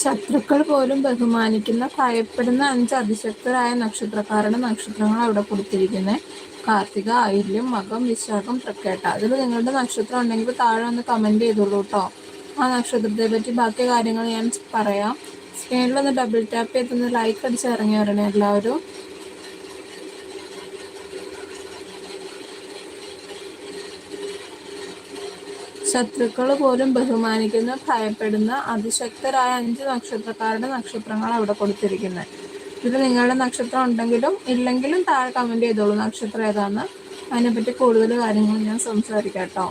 ശത്രുക്കൾ പോലും ബഹുമാനിക്കുന്ന ഭയപ്പെടുന്ന അഞ്ച് അതിശക്തരായ നക്ഷത്രക്കാരുടെ നക്ഷത്രങ്ങൾ അവിടെ കൊടുത്തിരിക്കുന്നത് കാർത്തിക ആയില്യം മകം വിശാഖം തൃക്കേട്ട അതിൽ നിങ്ങളുടെ നക്ഷത്രം ഉണ്ടെങ്കിൽ താഴെ ഒന്ന് കമന്റ് ചെയ്തോളൂ കേട്ടോ ആ നക്ഷത്രത്തെ പറ്റി ബാക്കി കാര്യങ്ങൾ ഞാൻ പറയാം. സ്ക്രീനിൽ ഒന്ന് ഡബിൾ ടാപ്പ് ചെയ്തൊന്ന് ലൈക്ക് അടിച്ച് ഇറങ്ങി വരണേ എല്ലാവരും. ശത്രുക്കൾ പോലും ബഹുമാനിക്കുന്ന ഭയപ്പെടുന്ന അതിശക്തരായ അഞ്ച് നക്ഷത്രക്കാരുടെ നക്ഷത്രങ്ങൾ അവിടെ കൊടുത്തിരിക്കുന്നത്. ഇത് നിങ്ങളുടെ നക്ഷത്രം ഉണ്ടെങ്കിലും ഇല്ലെങ്കിലും താഴെ കമന്റ് ചെയ്തോളൂ. നക്ഷത്രം ഏതാണെന്ന് അതിനെപ്പറ്റി കൂടുതൽ കാര്യങ്ങൾ ഞാൻ സംസാരിക്കാം കേട്ടോ.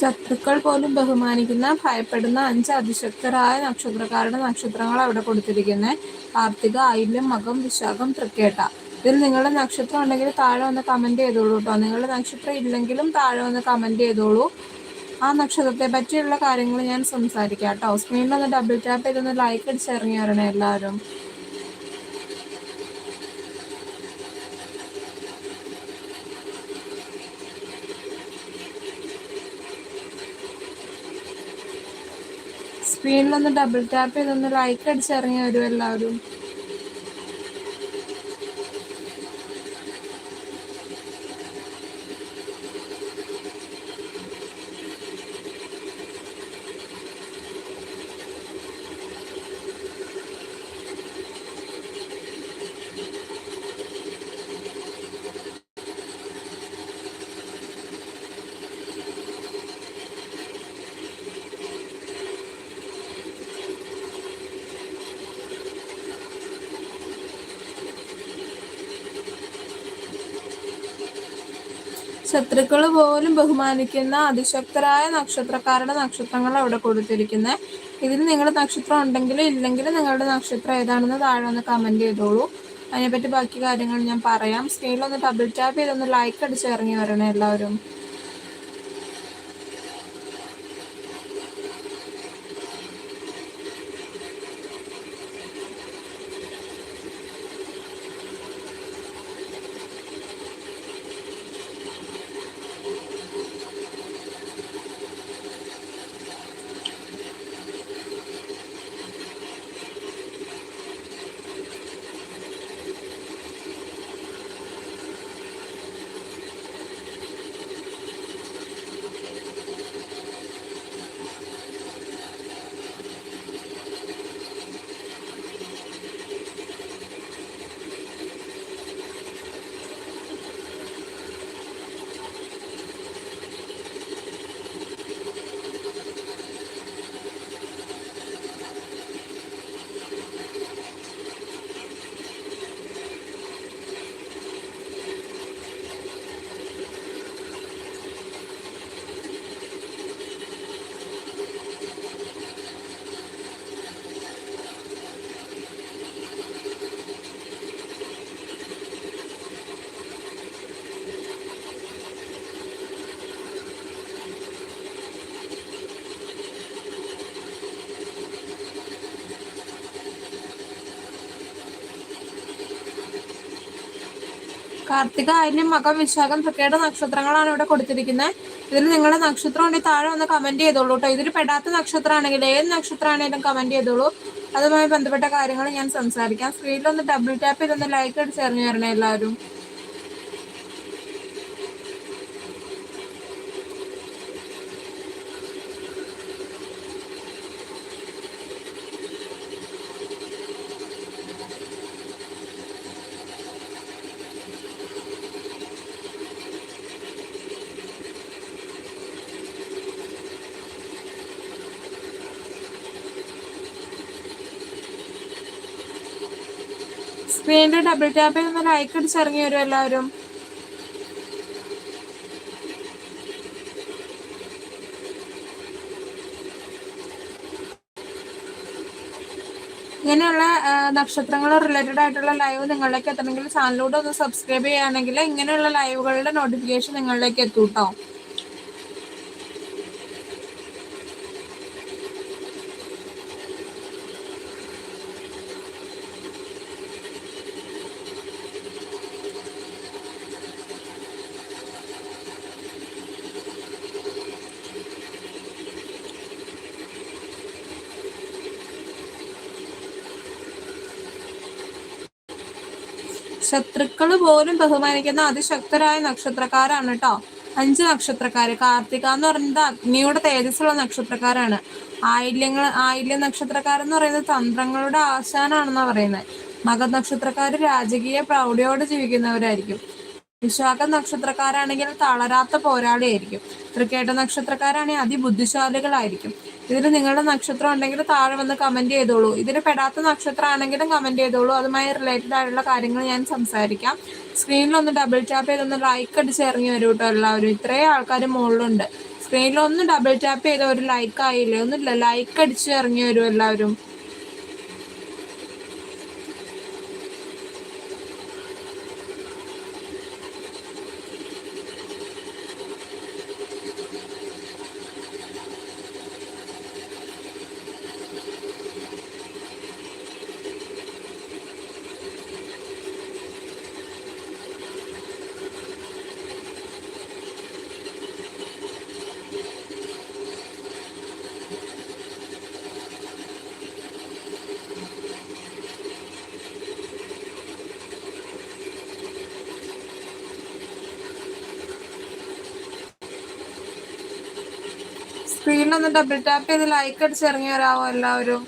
ശത്രുക്കൾ പോലും ബഹുമാനിക്കുന്ന ഭയപ്പെടുന്ന അഞ്ച് അതിശക്തരായ നക്ഷത്രക്കാരുടെ നക്ഷത്രങ്ങൾ അവിടെ കൊടുത്തിരിക്കുന്നത്. കാർത്തിക ആയില്യം മകം വിശാഖം തൃക്കേട്ട. ഇതിൽ നിങ്ങളുടെ നക്ഷത്രം ഉണ്ടെങ്കിൽ താഴെ ഒന്ന് കമന്റ് ചെയ്തോളൂ കേട്ടോ. നിങ്ങളുടെ നക്ഷത്രം ഇല്ലെങ്കിലും താഴെ ഒന്ന് കമന്റ് ചെയ്തോളൂ. ആ നക്ഷത്രത്തെ പറ്റിയുള്ള കാര്യങ്ങൾ ഞാൻ സംസാരിക്കാം കേട്ടോ. സ്ക്രീനിൽ ഒന്ന് ഡബിൾ ടാപ്പ് ചെയ്തൊന്ന് ലൈക്ക് അടിച്ചിറങ്ങി വരണേ എല്ലാവരും. സ്ക്രീനിലൊന്ന് ഡബിൾ ടാപ്പ് ചെയ്തൊന്ന് ലൈക്ക് അടിച്ചിറങ്ങി വരും എല്ലാവരും. ശത്രുക്കൾ പോലും ബഹുമാനിക്കുന്ന അതിശക്തരായ നക്ഷത്രക്കാരുടെ നക്ഷത്രങ്ങൾ അവിടെ കൊടുത്തിരിക്കുന്നത്. ഇതിൽ നിങ്ങളുടെ നക്ഷത്രം ഉണ്ടെങ്കിലും ഇല്ലെങ്കിലും നിങ്ങളുടെ നക്ഷത്രം ഏതാണെന്ന് താഴെ ഒന്ന് കമന്റ് ചെയ്തോളൂ. അതിനെപ്പറ്റി ബാക്കി കാര്യങ്ങൾ ഞാൻ പറയാം. സ്ക്രീനിൽ ഒന്ന് ഡബിൾ ടാപ്പ് ചെയ്തൊന്ന് ലൈക്ക് അടിച്ച് ഇറങ്ങി വരണേ എല്ലാവരും. കാർത്തിക ആര്യം മകം വിശാഖം തൃക്കേട നക്ഷത്രങ്ങളാണ് ഇവിടെ കൊടുത്തിരിക്കുന്നത് ഇതിൽ നിങ്ങളുടെ നക്ഷത്രം ഉണ്ടെങ്കിൽ താഴെ ഒന്ന് കമന്റ് ചെയ്തോളൂ കേട്ടോ ഇതിൽ പെടാത്ത നക്ഷത്രമാണെങ്കിൽ ഏത് നക്ഷത്രമാണെങ്കിലും കമന്റ് ചെയ്തോളൂ. അതുമായി ബന്ധപ്പെട്ട കാര്യങ്ങൾ ഞാൻ സംസാരിക്കാം. സ്ക്രീനിൽ ഒന്ന് ഡബിൾ ടാപ്പ് ചെയ്തൊന്ന് ലൈക്ക് അടിച്ച് ഇറങ്ങി വരണേ എല്ലാവരും. സ്ക്രീനിൽ ഡബിൾ ടാപ്പ് ചെയ്തൊന്ന് ലൈക്ക് അടിച്ച് ഇറങ്ങി വരും എല്ലാവരും. ഇങ്ങനെയുള്ള നക്ഷത്രങ്ങൾ റിലേറ്റഡ് ആയിട്ടുള്ള ലൈവ് നിങ്ങളിലേക്ക് എത്തണമെങ്കിൽ ചാനലിലൂടെ ഒന്ന് സബ്സ്ക്രൈബ് ചെയ്യുകയാണെങ്കിൽ ഇങ്ങനെയുള്ള ലൈവുകളുടെ നോട്ടിഫിക്കേഷൻ നിങ്ങളിലേക്ക് എത്തും ശത്രുക്കൾ പോലും ബഹുമാനിക്കുന്ന അതിശക്തരായ നക്ഷത്രക്കാരാണ് കേട്ടോ അഞ്ച് നക്ഷത്രക്കാര്. കാർത്തിക എന്ന് പറയുന്നത് അഗ്നിയുടെ തേജസ്സുള്ള നക്ഷത്രക്കാരാണ്. ആയില്യങ്ങൾ ആയില്യ നക്ഷത്രക്കാരെന്ന് പറയുന്നത് തന്ത്രങ്ങളുടെ ആശാനാണെന്നാ പറയുന്നത് മകർ നക്ഷത്രക്കാര് രാജകീയ പ്രൗഢിയോടെ ജീവിക്കുന്നവരായിരിക്കും. വിശാഖ നക്ഷത്രക്കാരാണെങ്കിൽ തളരാത്ത പോരാളിയായിരിക്കും. തൃക്കേട്ട നക്ഷത്രക്കാരാണെങ്കിൽ അതിബുദ്ധിശാലികളായിരിക്കും. ഇതിൽ നിങ്ങളുടെ നക്ഷത്രം ഉണ്ടെങ്കിൽ താഴെ വന്ന് കമന്റ് ചെയ്തോളൂ. ഇതിൽ പെടാത്ത നക്ഷത്രം ആണെങ്കിലും കമന്റ് ചെയ്തോളൂ. അതുമായി റിലേറ്റഡ് ആയിട്ടുള്ള കാര്യങ്ങൾ ഞാൻ സംസാരിക്കാം. സ്ക്രീനിൽ ഒന്ന് ഡബിൾ ടാപ്പ് ചെയ്തൊന്ന് ലൈക്ക് അടിച്ച് ഇറങ്ങി വരും കേട്ടോ എല്ലാവരും. ഇത്രയും ആൾക്കാർ മുകളിലുണ്ട്. സ്ക്രീനിൽ ഒന്ന് ഡബിൾ ടാപ്പ് ചെയ്ത ഒരു ലൈക്ക് ആയില്ലേ? ഒന്നുമില്ല. ലൈക്ക് അടിച്ച് ഇറങ്ങി വരും എല്ലാവരും. സ്ക്രീനിലൊന്ന് ഡബിൾ ടാപ്പ് ചെയ്ത് ലൈക്ക് അടിച്ച് ഇറങ്ങി വരാമോ എല്ലാവരും.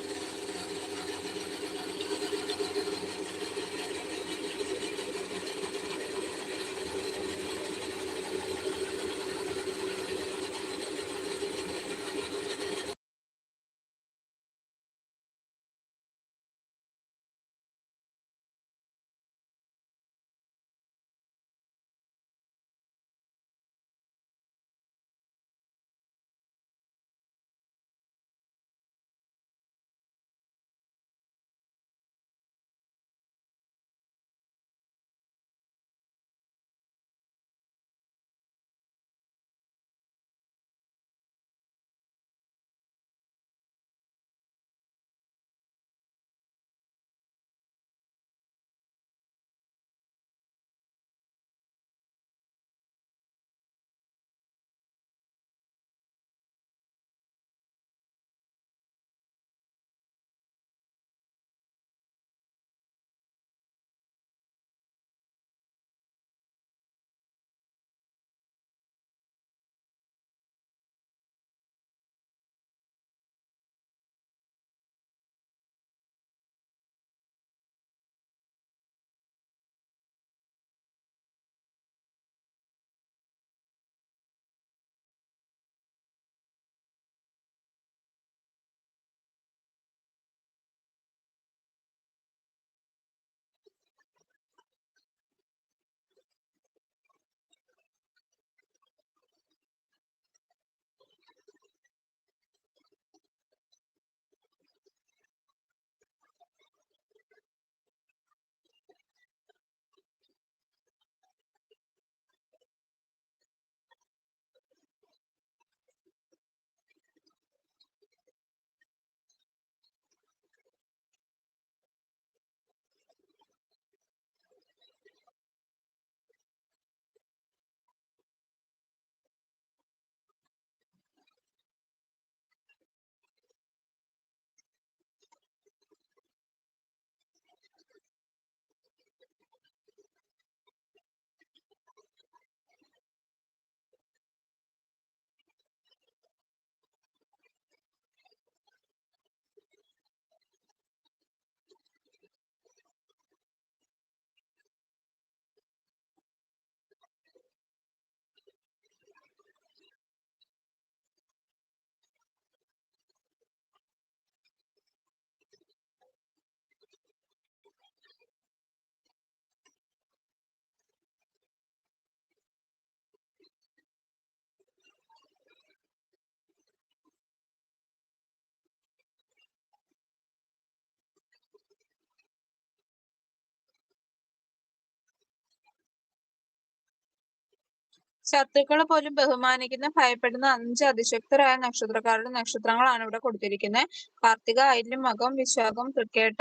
ശത്രുക്കളെ പോലും ബഹുമാനിക്കുന്ന ഭയപ്പെടുന്ന അഞ്ച് അതിശക്തരായ നക്ഷത്രക്കാരുടെ നക്ഷത്രങ്ങളാണ് ഇവിടെ കൊടുത്തിരിക്കുന്നത്. കാർത്തിക ഐല്യം മകം വിശാഖം തൃക്കേട്ട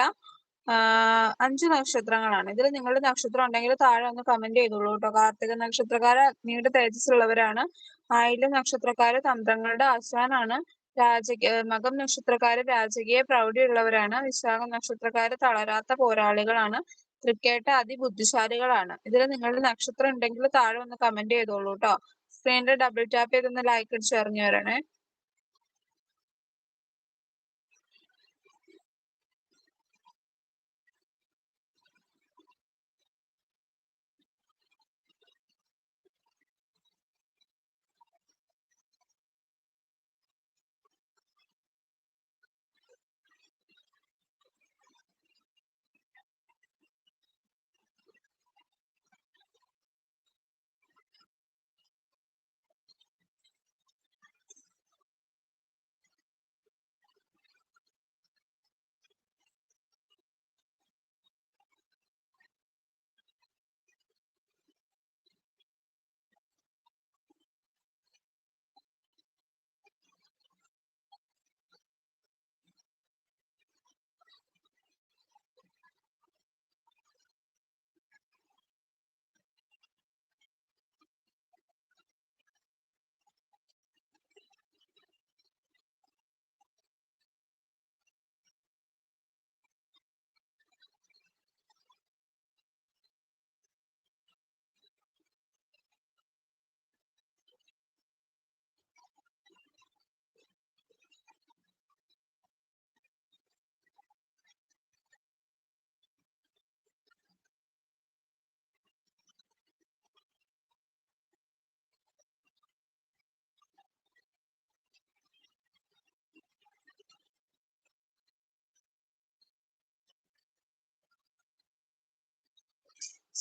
അഞ്ച് നക്ഷത്രങ്ങളാണ്. ഇതിൽ നിങ്ങളുടെ നക്ഷത്രം ഉണ്ടെങ്കിൽ താഴെ ഒന്ന് കമന്റ് ചെയ്തോളൂ കേട്ടോ. കാർത്തിക നക്ഷത്രക്കാര് അഗ്നിയുടെ തേജസ്സുള്ളവരാണ് ആയില്യം നക്ഷത്രക്കാര് തന്ത്രങ്ങളുടെ ആശാനാണ്. രാജകീയ മകം നക്ഷത്രക്കാര് രാജകീയ പ്രൗഢിയുള്ളവരാണ്. വിശാഖ നക്ഷത്രക്കാര് തളരാത്ത പോരാളികളാണ്. തൃക്കേട്ട അതിബുദ്ധിശാലികളാണ്. ഇതിൽ നിങ്ങളുടെ നക്ഷത്രം ഉണ്ടെങ്കിൽ താഴെ ഒന്ന് കമന്റ് ചെയ്തോളൂ കേട്ടോ സ്ക്രീനിൽ ഡബിൾ ടാപ്പ് ചെയ്തൊന്ന് ലൈക്ക് അടിച്ച് ഷെയർ വരണേ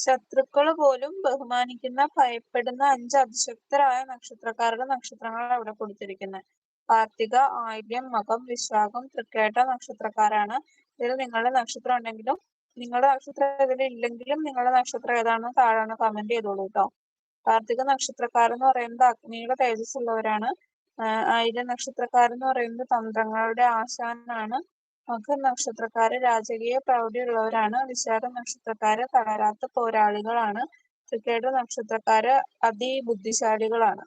ശത്രുക്കൾ പോലും ബഹുമാനിക്കുന്ന ഭയപ്പെടുന്ന അഞ്ച് അതിശക്തരായ നക്ഷത്രക്കാരുടെ നക്ഷത്രങ്ങളാണ് അവിടെ കൊടുത്തിരിക്കുന്നത്. കാർത്തിക ആയില്യം മകം വിശാഖം തൃക്കേട്ട നക്ഷത്രക്കാരാണ്. ഇതിൽ നിങ്ങളുടെ നക്ഷത്രം ഉണ്ടെങ്കിലും നിങ്ങളുടെ നക്ഷത്രം ഇതിൽ ഇല്ലെങ്കിലും നിങ്ങളുടെ നക്ഷത്രം ഏതാണെന്ന് താഴെ കമന്റ് ചെയ്തോളൂ കേട്ടോ കാർത്തിക നക്ഷത്രക്കാരെന്ന് പറയുന്നത് അഗ്നിയുടെ തേജസ് ഉള്ളവരാണ് ആയില്യം നക്ഷത്രക്കാരെന്ന് പറയുന്നത് തന്ത്രങ്ങളുടെ ആശാനാണ്. മകർ നക്ഷത്രക്കാര് രാജകീയ പ്രൗഢിയുള്ളവരാണ്. വിശാഖ നക്ഷത്രക്കാര് തളരാത്ത പോരാളികളാണ്. തൃക്കേട്ട നക്ഷത്രക്കാര് അതിബുദ്ധിശാലികളാണ്.